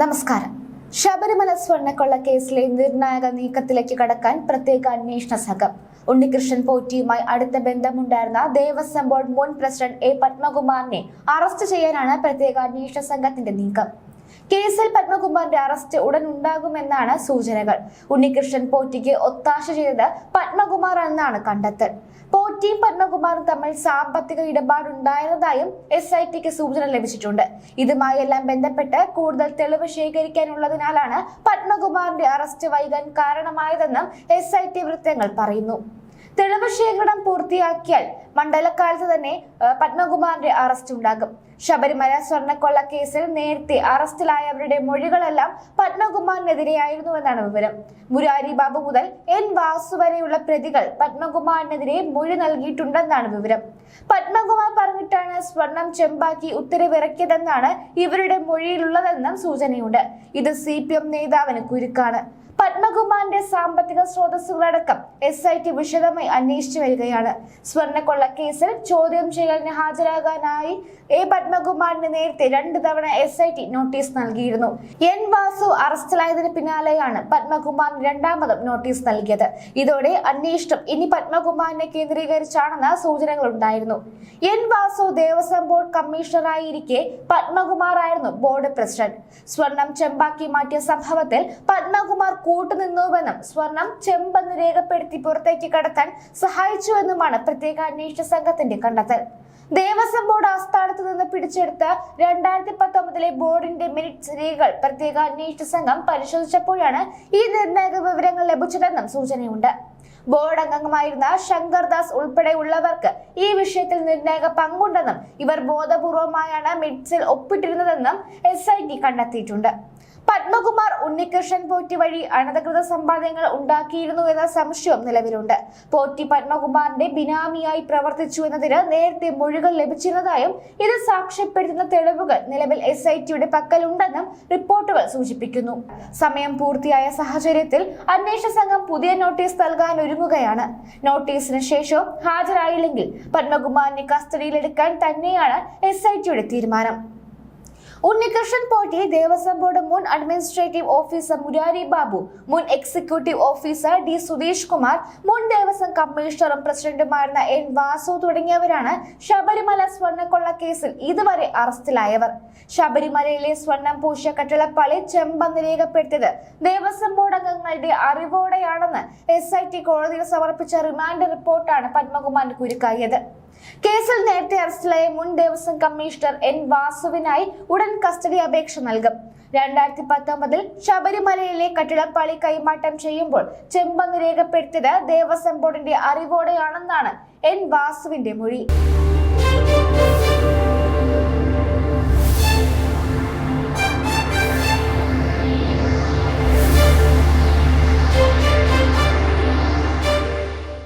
നമസ്കാരം. ശബരിമല സ്വർണക്കൊള്ള കേസിലെ നിർണായക നീക്കത്തിലേക്ക് കടക്കാൻ പ്രത്യേക അന്വേഷണ സംഘം. ഉണ്ണികൃഷ്ണൻ പോറ്റിയുമായി അടുത്ത ബന്ധമുണ്ടായിരുന്ന ദേവസ്വം ബോർഡ് മുൻ പ്രസിഡന്റ് എ പത്മകുമാറിനെ അറസ്റ്റ് ചെയ്യാനാണ് പ്രത്യേക അന്വേഷണ സംഘത്തിന്റെ നീക്കം. കേസിൽ പത്മകുമാറിന്റെ അറസ്റ്റ് ഉടൻ ഉണ്ടാകുമെന്നാണ് സൂചനകൾ. ഉണ്ണികൃഷ്ണൻ പോറ്റിക്ക് ഒത്താശ ചെയ്തത് പത്മകുമാർ എന്നാണ് കണ്ടെത്തൽ. പോറ്റിയും പത്മകുമാറും തമ്മിൽ സാമ്പത്തിക ഇടപാടുണ്ടായിരുന്നതായും എസ് ഐ ടിക്ക് സൂചന ലഭിച്ചിട്ടുണ്ട്. ഇതുമായി എല്ലാം ബന്ധപ്പെട്ട് കൂടുതൽ തെളിവ് ശേഖരിക്കാനുള്ളതിനാലാണ് പത്മകുമാറിന്റെ അറസ്റ്റ് വൈകാൻ കാരണമായതെന്നും എസ് ഐ ടി വൃത്തങ്ങൾ പറയുന്നു. തെളിവ് ശേഖരണം പൂർത്തിയാക്കിയാൽ മണ്ഡലക്കാലത്ത് തന്നെ പത്മകുമാറിന്റെ അറസ്റ്റ് ഉണ്ടാകും. ശബരിമല സ്വർണക്കൊള്ള കേസിൽ നേരത്തെ അറസ്റ്റിലായവരുടെ മൊഴികളെല്ലാം പത്മകുമാറിനെതിരെയായിരുന്നു എന്നാണ് വിവരം. മുരാരി ബാബു മുതൽ എൻ വാസു വരെയുള്ള പ്രതികൾ പത്മകുമാറിനെതിരെ മൊഴി നൽകിയിട്ടുണ്ടെന്നാണ് വിവരം. പത്മകുമാർ പറഞ്ഞിട്ടാണ് സ്വർണം ചെമ്പാക്കി ഉത്തരവിറക്കിയതെന്നാണ് ഇവരുടെ മൊഴിയിലുള്ളതെന്നും സൂചനയുണ്ട്. ഇത് സി പി എം നേതാവിന് കുരുക്കാണ്. പത്മകുമാറിന്റെ സാമ്പത്തിക സ്രോതസ്സുകളടക്കം എസ് ഐ ടി വിശദമായി അന്വേഷിച്ചു വരികയാണ്. സ്വർണക്കൊള്ള കേസിൽ ചോദ്യം ചെയ്യലിന് ഹാജരാകാനായി എ പത്മകുമാറിന് നേരത്തെ രണ്ട് തവണ എസ് ഐ ടി നോട്ടീസ് നൽകിയിരുന്നു. എൻ വാസു അറസ്റ്റിലായതിന് പിന്നാലെയാണ് പത്മകുമാർ രണ്ടാമതും നോട്ടീസ് നൽകിയത്. ഇതോടെ അന്വേഷണം ഇനി പത്മകുമാറിനെ കേന്ദ്രീകരിച്ചാണെന്ന സൂചനകൾ ഉണ്ടായിരുന്നു എൻ വാസു ദേവസ്വം ബോർഡ് കമ്മീഷണറായിരിക്കെ പത്മകുമാർ ആയിരുന്നു ബോർഡ് പ്രസിഡന്റ്. സ്വർണം ചെമ്പാക്കി മാറ്റിയ സംഭവത്തിൽ പത്മകുമാർ കൂട്ടുനിന്നുവെന്നും സ്വർണം ചെമ്പെന്ന് രേഖപ്പെടുത്തി പുറത്തേക്ക് കടത്താൻ സഹായിച്ചുവെന്നുമാണ് പ്രത്യേക അന്വേഷണ സംഘത്തിന്റെ കണ്ടെത്തൽ. ദേവസ്വം ബോർഡ് ആസ്ഥാനത്ത് നിന്ന് പിടിച്ചെടുത്ത രണ്ടായിരത്തി പത്തൊമ്പതിലെ ബോർഡിന്റെ മിനിറ്റ്സ് രേഖകൾ പ്രത്യേക അന്വേഷണ സംഘം പരിശോധിച്ചപ്പോഴാണ് ഈ നിർണായക വിവരങ്ങൾ ലഭിച്ചതെന്നും സൂചനയുണ്ട്. ബോർഡ് അംഗമായിരുന്ന ശങ്കർദാസ് ഉൾപ്പെടെയുള്ളവർക്ക് ഈ വിഷയത്തിൽ നിർണായക പങ്കുണ്ടെന്നും ഇവർ ബോധപൂർവമായാണ് മിഡ്സിൽ ഒപ്പിട്ടിരുന്നതെന്നും എസ് കണ്ടെത്തിയിട്ടുണ്ട്. പത്മകുമാർ ഉണ്ണികൃഷ്ണൻ പോറ്റി വഴി അനധികൃത സമ്പാദ്യങ്ങൾ ഉണ്ടാക്കിയിരുന്നു എന്ന സംശയം നിലവിലുണ്ട്. പോറ്റി പത്മകുമാറിന്റെ ബിനാമിയായി പ്രവർത്തിച്ചു എന്നതിന് നേരത്തെ മൊഴികൾ ലഭിച്ചിരുന്നതായും ഇത് സാക്ഷ്യപ്പെടുത്തുന്ന തെളിവുകൾ നിലവിൽ എസ് ഐ ടിയുടെ പക്കലുണ്ടെന്നും റിപ്പോർട്ടുകൾ സൂചിപ്പിക്കുന്നു. സമയം പൂർത്തിയായ സാഹചര്യത്തിൽ അന്വേഷണ സംഘം പുതിയ നോട്ടീസ് നൽകാൻ ഒരുങ്ങുകയാണ്. നോട്ടീസിന് ശേഷവും ഹാജരായില്ലെങ്കിൽ പത്മകുമാറിനെ കസ്റ്റഡിയിലെടുക്കാൻ തന്നെയാണ് എസ് ഐ ടിയുടെ തീരുമാനം. ഉണ്ണികൃഷ്ണൻ പോറ്റി ദേവസ്വം ബോർഡ് മുൻ അഡ്മിനിസ്ട്രേറ്റീവ് ഓഫീസർ മുരാരി ബാബു മുൻ executive officer D Sudheesh Kumar മുൻ ദേവസ്വം കമ്മീഷണറും പ്രസിഡന്റുമായിരുന്ന എൻ വാസു തുടങ്ങിയവരാണ് ശബരിമല സ്വർണക്കൊള്ള കേസിൽ ഇതുവരെ അറസ്റ്റിലായവർ. ശബരിമലയിലെ സ്വർണം പൂശിയ കട്ടിളപ്പാളി ചെമ്പെന്ന് രേഖപ്പെടുത്തിയത് ദേവസ്വം ബോർഡ് അംഗങ്ങളുടെ അറിവോടെയാണെന്ന് എസ് ഐ ടി കോടതിയിൽ സമർപ്പിച്ച റിമാൻഡ് റിപ്പോർട്ടാണ് പത്മകുമാർ കുരുക്കായത് കേസിൽ നേരത്തെ അറസ്റ്റിലായ മുൻ ദേവസ്വം കമ്മീഷണർ എൻ വാസുവിനായി കസ്റ്റഡി അപേക്ഷ നൽകും. രണ്ടായിരത്തി പത്തൊമ്പതിൽ ശബരിമലയിലെ കട്ടിടപ്പാളി കൈമാറ്റം ചെയ്യുമ്പോൾ ചെമ്പന്ന് രേഖപ്പെടുത്തിയത് ദേവസ്വം ബോർഡിന്റെ അറിവോടെയാണെന്നാണ് എൻ വാസുവിന്റെ മൊഴി.